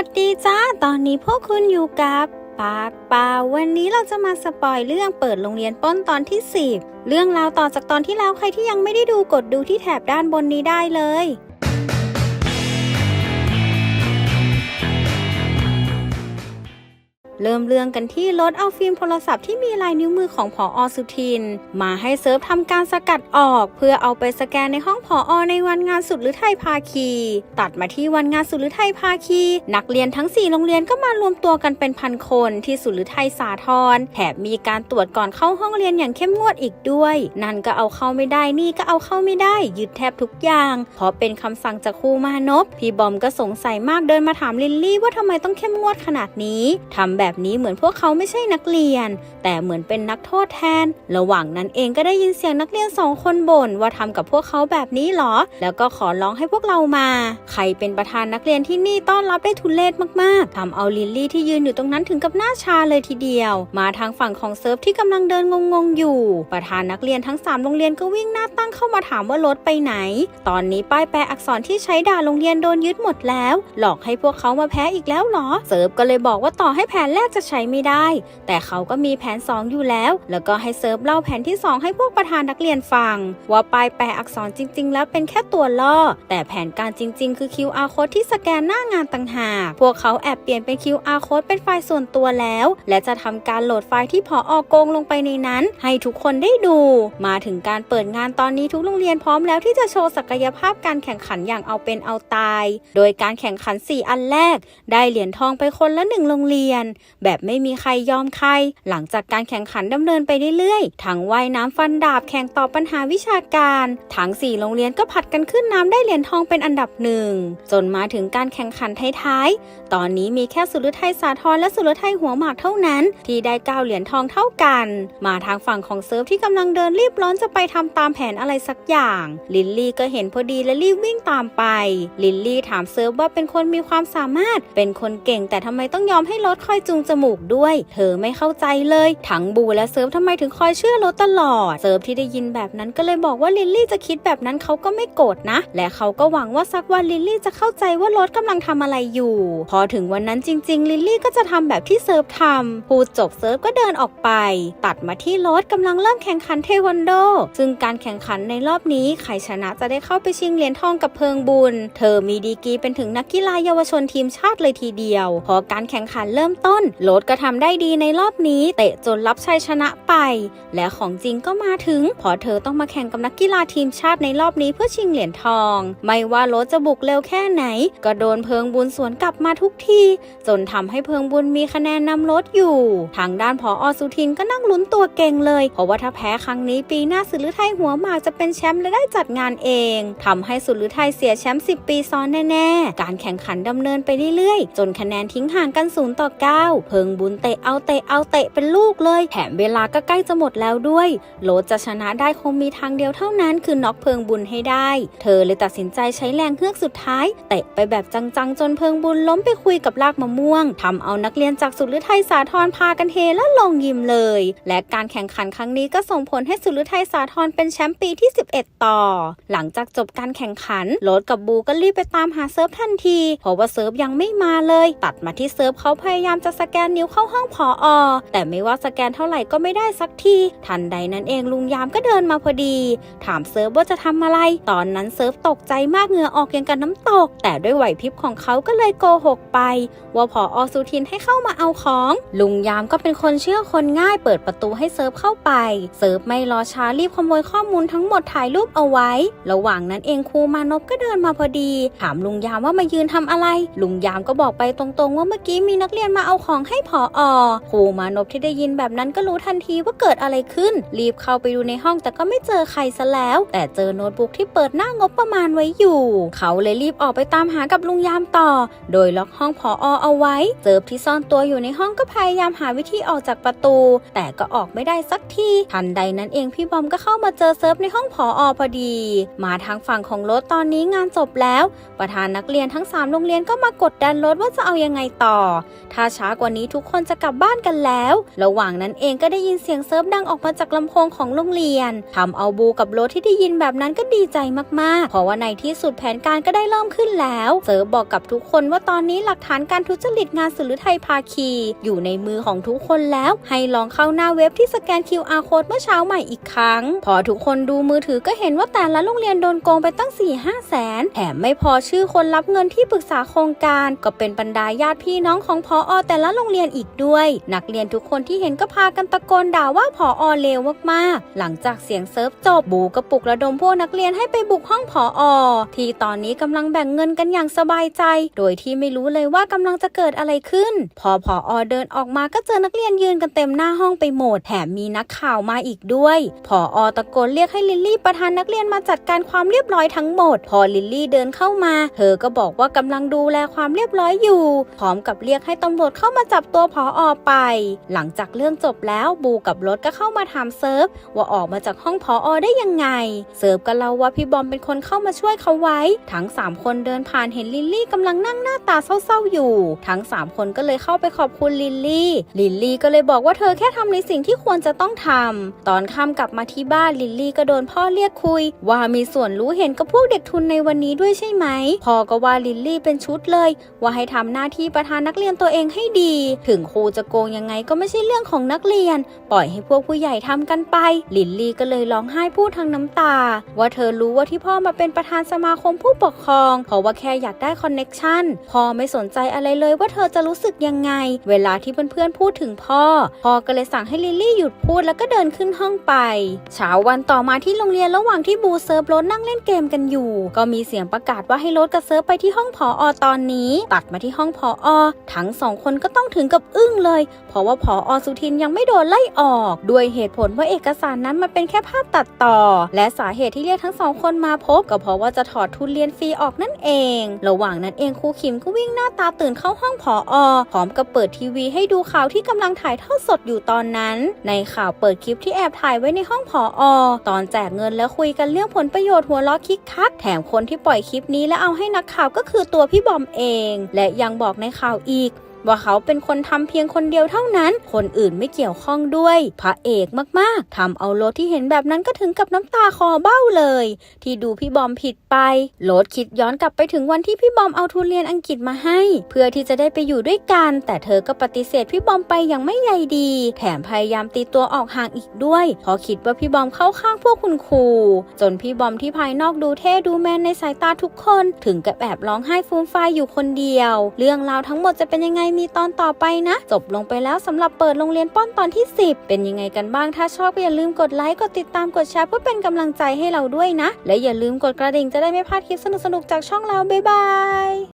วัสดีจ้า ตอนนี้พวกคุณอยู่กับปากเปล่าวันนี้เราจะมาสปอยเรื่องเปิดโรงเรียนป้นตอนที่ 10 เรื่องราวต่อจากตอนที่แล้วใครที่ยังไม่ได้ดูกดดูที่แถบด้านบนนี้ได้เลย เริ่มเรื่องกันที่รถเอาฟิล์มโทรศัพท์ที่มีลายนิ้วมือของผออสุทิน มาให้เซิร์ฟทำการสกัดออก เพื่อเอาไปสแกนในห้องผออในวันงานสุดหรือไทยภาคี ตัดมาที่วันงานสุดหรือไทยภาคี นักเรียนทั้ง 4 โรงเรียนก็มารวมตัวกันเป็นพันคนที่สุดหรือไทยสาทรแถมมีการตรวจก่อนเข้าห้องเรียนอย่างเข้มงวดอีกด้วย นั่นก็เอาเข้าไม่ได้นี่ก็เอาเข้าไม่ได้ ยึดแทบทุกอย่างเพราะเป็นคำสั่งจากครูมานพพี่บอมก็สงสัยมากเดินมาถามลินลี่ว่าทำไมต้องเข้มงวดขนาดนี้ทำแบบแบบนี้เหมือนพวกเขาไม่ใช่นักเรียน แต่เหมือนเป็นนักโทษแทน ระหว่างนั้นเองก็ได้ยินเสียงนักเรียนสองคนบ่นว่าทำกับพวกเขาแบบนี้หรอ แล้วก็ขอร้องให้พวกเรามา ใครเป็นประธานนักเรียนที่นี่ต้อนรับได้ทุเลศมากๆทำเอาลิลลี่ที่ยืนอยู่ตรงนั้นถึงกับหน้าชาเลยทีเดียว มาทางฝั่งของเซิร์ฟที่กำลังเดินงงๆอยู่ ประธานนักเรียนทั้งสามโรงเรียนก็วิ่งหน้าตั้งเข้ามาถามว่ารถไปไหน ตอนนี้ป้ายแปลอักษรที่ใช้ด่าโรงเรียนโดนยึดหมดแล้ว หลอกให้พวกเขามาแพ้อีกแล้วหรอ เซิร์ฟก็เลยบอกว่าต่อให้แผนแรกจะใช้ไม่ได้ แต่เขาก็มีแผน 2 อยู่แล้ว แล้วก็ให้เซิร์ฟเล่าแผนที่ 2 ให้พวกประธานนักเรียนฟัง ว่าป้ายแปลอักษรจริง ๆ แล้วเป็นแค่ตัวล่อ แต่แผนการจริง ๆ คือ QR code ที่สแกนหน้างานต่างหาก พวกเขาแอบเปลี่ยนเป็น QR code เป็นไฟล์ส่วนตัวแล้ว และจะทำการโหลดไฟล์ที่พออโกงลงไปในนั้น ให้ทุกคนได้ดู มาถึงการเปิดงานตอนนี้ทุกโรงเรียนพร้อมแล้วที่จะโชว์ศักยภาพการแข่งขันอย่างเอาเป็นเอาตาย โดยการแข่งขัน 4 อันแรก ได้เหรียญทองไปคนละหนึ่งโรงเรียนแบบไม่มีใครยอมใคร หลังจากการแข่งขันดำเนินไปเรื่อยๆ ทั้งว่ายน้ำฟันดาบแข่งตอบปัญหาวิชาการ ทั้ง 4 โรงเรียนก็ผัดกันขึ้นน้ำได้เหรียญทองเป็นอันดับหนึ่ง จนมาถึงการแข่งขันท้ายๆ ตอนนี้มีแค่สุรไทยสาทรและสุรไทยหัวหมากเท่านั้น ที่ได้เก้าเหรียญทองเท่ากัน มาทางฝั่งของเซิร์ฟที่กำลังเดินรีบร้อนจะไปทำตามแผนอะไรสักอย่าง ลิลลี่ก็เห็นพอดีและรีบวิ่งตามไป ลิลลี่ถามเซิร์ฟว่าเป็นคนมีความสามารถ เป็นคนเก่งแต่ทำไมต้องยอมให้รถคอยจูงจมูกด้วย เธอไม่เข้าใจเลย ทั้งบูและเซิร์ฟทำไมถึงคอยเชื่อรถตลอด เซิร์ฟที่ได้ยินแบบนั้นก็เลยบอกว่าลิลลี่จะคิดแบบนั้นเขาก็ไม่โกรธนะ และเขาก็หวังว่าสักวันลิลลี่จะเข้าใจว่ารถกำลังทำอะไรอยู่ พอถึงวันนั้นจริง ๆ ลิลลี่ก็จะทำแบบที่เซิร์ฟทำพูดจบเซิร์ฟก็เดินออกไป ตัดมาที่รถกำลังเริ่มแข่งขันเทควันโด ซึ่งการแข่งขันในรอบนี้ใครชนะจะได้เข้าไปชิงเหรียญทองกับเพิงบุญ เธอมีดีกรีเป็นถึงนักกีฬาเยาวชนทีมชาติเลยทีเดียว พอการแข่งขันเริ่มต้นรถก็ทำได้ดีในรอบนี้ เตะจนรับชัยชนะไป และของจริงก็มาถึงพอเธอต้องมาแข่งกับนักกีฬาทีมชาติในรอบนี้เพื่อชิงเหรียญทอง ไม่ว่ารถจะบุกเร็วแค่ไหน ก็โดนเพิงบุญสวนกลับมาทุกทีจนทำให้เพิงบุญมีคะแนนนำรถอยู่ ทางด้านพออสุทินก็นั่งลุ้นตัวเก่งเลย เพราะว่าถ้าแพ้ครั้งนี้ปีหน้าสุรไทยหัวหมากจะเป็นแชมป์และได้จัดงานเองทำให้สุรไทยเสียแชมป์10 ปีซ้อนแน่ๆ การแข่งขันดำเนินไปเรื่อยๆ จนคะแนนทิ้งห่างกัน0ต่อ9เพิงบุญเตะเอาเตะเอาเตะเป็นลูกเลย แถมเวลาก็ใกล้จะหมดแล้วด้วยโรถจะชนะได้คงมีทางเดียวเท่านั้นคือน็อกเพิงบุญให้ได้ เธอเลยตัดสินใจใช้แรงเฮือกสุดท้ายเตะไปแบบจังๆ จนเพิงบุญล้มไปคุยกับรากมะม่วงทำเอานักเรียนจากสุรไทยสาทรพากันเฮและลงยิมเลย และการแข่งขันครั้งนี้ก็ส่งผลให้สุรไทยสาทรเป็นแชมป์ปีที่ 11 ต่อ หลังจากจบการแข่งขันโรถกับบูก็รีบไปตามหาเซิร์ฟทันทีเพราะว่าเซิร์ฟยังไม่มาเลย ตัดมาที่เซิร์ฟเขาพยายามจะสแกนนิ้วเข้าห้องพออแต่ไม่ว่าสแกนเท่าไหร่ก็ไม่ได้สักที ทันใดนั้นเองลุงยามก็เดินมาพอดี ถามเซิร์ฟว่าจะทำอะไร ตอนนั้นเซิร์ฟตกใจมากเหงื่อออกอย่างกับน้ำตก แต่ด้วยไหวพริบของเขาก็เลยโกหกไป ว่าพออสุทินให้เข้ามาเอาของ ลุงยามก็เป็นคนเชื่อคนง่ายเปิดประตูให้เซิร์ฟเข้าไป เซิร์ฟไม่รอช้ารีบขโมยข้อมูลทั้งหมดถ่ายรูปเอาไว้ ระหว่างนั้นเองครูมานพก็เดินมาพอดี ถามลุงยามว่ามายืนทำอะไร ลุงยามก็บอกไปตรงๆ ว่าเมื่อกี้มีนักเรียนมาเอาของให้พออครูมานพที่ได้ยินแบบนั้นก็รู้ทันทีว่าเกิดอะไรขึ้น รีบเข้าไปดูในห้องแต่ก็ไม่เจอใครซะแล้ว แต่เจอโน้ตบุ๊กที่เปิดหน้างบประมาณไว้อยู่ เขาเลยรีบออกไปตามหากับลุงยามต่อ โดยล็อกห้องพออเอาไว้เซิร์ฟที่ซ่อนตัวอยู่ในห้องก็พยายามหาวิธีออกจากประตู แต่ก็ออกไม่ได้สักที ทันใดนั้นเองพี่บอมก็เข้ามาเจอเซิร์ฟในห้องพออพอดี มาทางฝั่งของรถตอนนี้งานจบแล้ว ประธานนักเรียนทั้ง 3 โรงเรียนก็มากดดันรถว่าจะเอายังไงต่อ ถ้าช้ากว่าว่านี้ทุกคนจะกลับบ้านกันแล้ว ระหว่างนั้นเองก็ได้ยินเสียงเซิร์ฟดังออกมาจากลำโพงของโรงเรียนทำเอาบูกับโรสที่ได้ยินแบบนั้นก็ดีใจมากๆ เพราะว่าในที่สุดแผนการก็ได้เริ่มขึ้นแล้ว เซิร์ฟบอกกับทุกคนว่าตอนนี้หลักฐานการทุจริตงานสื่อไทยภาคี อยู่ในมือของทุกคนแล้ว ให้ลองเข้าหน้าเว็บที่สแกน QR code เมื่อเช้าใหม่อีกครั้ง พอทุกคนดูมือถือก็เห็นว่าแต่ละโรงเรียนโดนโกงไปตั้ง4 5แสนแถมไม่พอชื่อคนรับเงินที่ปรึกษาโครงการ ก็เป็นบรรดาญาติพี่น้องของพออแต่ละโรงเรียนอีกด้วย นักเรียนทุกคนที่เห็นก็พากันตะโกนด่าว่าพออเลวมากๆ หลังจากเสียงเซิร์ฟจบบูก็ปลุกระดมพวกนักเรียนให้ไปบุกห้องพออที่ตอนนี้กำลังแบ่งเงินกันอย่างสบายใจ โดยที่ไม่รู้เลยว่ากำลังจะเกิดอะไรขึ้น พอพออเดินออกมาก็เจอนักเรียนยืนกันเต็มหน้าห้องไปหมดแถมมีนักข่าวมาอีกด้วยพออตะโกนเรียกให้ลิลลี่ประธานนักเรียนมาจัดการความเรียบร้อยทั้งหมด พอลิลลี่เดินเข้ามา เธอก็บอกว่ากำลังดูแลความเรียบร้อยอยู่ พร้อมกับเรียกให้ตำรวจเข้ามาจับตัวพออไป หลังจากเรื่องจบแล้วบูกับรถก็เข้ามาถามเซิร์ฟว่าออกมาจากห้องพออได้ยังไง เซิร์ฟก็เล่าว่าพี่บอมเป็นคนเข้ามาช่วยเขาไว้ ทั้ง 3 คนเดินผ่านเห็นลิลลี่กำลังนั่งหน้าตาเศร้าๆอยู่ ทั้ง 3 คนก็เลยเข้าไปขอบคุณลิลลี่ ลิลลี่ก็เลยบอกว่าเธอแค่ทำในสิ่งที่ควรจะต้องทำตอนค่ำกลับมาที่บ้านลิลลี่ก็โดนพ่อเรียกคุย ว่ามีส่วนรู้เห็นกับพวกเด็กทุนในวันนี้ด้วยใช่ไหมพ่อก็ว่าลิลลี่เป็นชุดเลย ว่าให้ทำหน้าที่ประธานนักเรียนตัวเองให้ดีถึงครูจะโกงยังไงก็ไม่ใช่เรื่องของนักเรียน ปล่อยให้พวกผู้ใหญ่ทำกันไป ลิลลี่ก็เลยร้องไห้พูดทางน้ำตา ว่าเธอรู้ว่าที่พ่อมาเป็นประธานสมาคมผู้ปกครอง เพราะว่าแค่อยากได้คอนเน็กชันพ่อไม่สนใจอะไรเลยว่าเธอจะรู้สึกยังไง เวลาที่เพื่อนๆพูดถึงพ่อ พ่อก็เลยสั่งให้ลิลลี่หยุดพูดแล้วก็เดินขึ้นห้องไป เช้าวันต่อมาที่โรงเรียนระหว่างที่บูเซิร์ฟรถนั่งเล่นเกมกันอยู่ ก็มีเสียงประกาศว่าให้รถกับเซิร์ฟไปที่ห้องผออตอนนี้ ตัดมาที่ห้องผออทั้งสองคนก็ต้องถึงกับอึ้งเลย เพราะว่าผออสุทินยังไม่โดนไล่ออก ด้วยเหตุผลว่าเอกสารนั้นมันเป็นแค่ภาพตัดต่อ และสาเหตุที่เรียกทั้งสองคนมาพบ ก็เพราะว่าจะถอดทุนเรียนฟรีออกนั่นเอง ระหว่างนั้นเองครูขิมก็วิ่งหน้าตาตื่นเข้าห้องผออพร้อมกับเปิดทีวีให้ดูข่าวที่กำลังถ่ายทอดสดอยู่ตอนนั้น ในข่าวเปิดคลิปที่แอบถ่ายไว้ในห้องผออตอนแจกเงินแล้วคุยกันเรื่องผลประโยชน์หัวล้อคิกคักแถมคนที่ปล่อยคลิปนี้และเอาให้นักข่าวก็คือตัวพี่บอมเอง และยังบอกในข่าวอีก ว่าเขาเป็นคนทำเพียงคนเดียวเท่านั้น คนอื่นไม่เกี่ยวข้องด้วย พระเอกมากๆทำเอาโรถที่เห็นแบบนั้นก็ถึงกับน้ำตาคอเบ้าเลย ที่ดูพี่บอมผิดไปโรถคิดย้อนกลับไปถึงวันที่พี่บอมเอาทุนเรียนอังกฤษมาให้ เพื่อที่จะได้ไปอยู่ด้วยกัน แต่เธอก็ปฏิเสธพี่บอมไปอย่างไม่ใยดี แถมพยายามตีตัวออกห่างอีกด้วย เพราะคิดว่าพี่บอมเข้าข้างพวกคุณครู จนพี่บอมที่ภายนอกดูเท่ดูแมนในสายตาทุกคน ถึงกับแอบร้องไห้ฟูมฟายอยู่คนเดียว เรื่องราวทั้งหมดจะเป็นยังไงมีตอนต่อไปนะ จบลงไปแล้วสำหรับเปิดโรงเรียนป้อนตอนที่ 10 เป็นยังไงกันบ้างถ้าชอบก็อย่าลืมกดไลค์กดติดตามกดแชร์เพื่อเป็นกำลังใจให้เราด้วยนะ และอย่าลืมกดกระดิ่งจะได้ไม่พลาดคลิปสนุกๆจากช่องเราบ๊ายบาย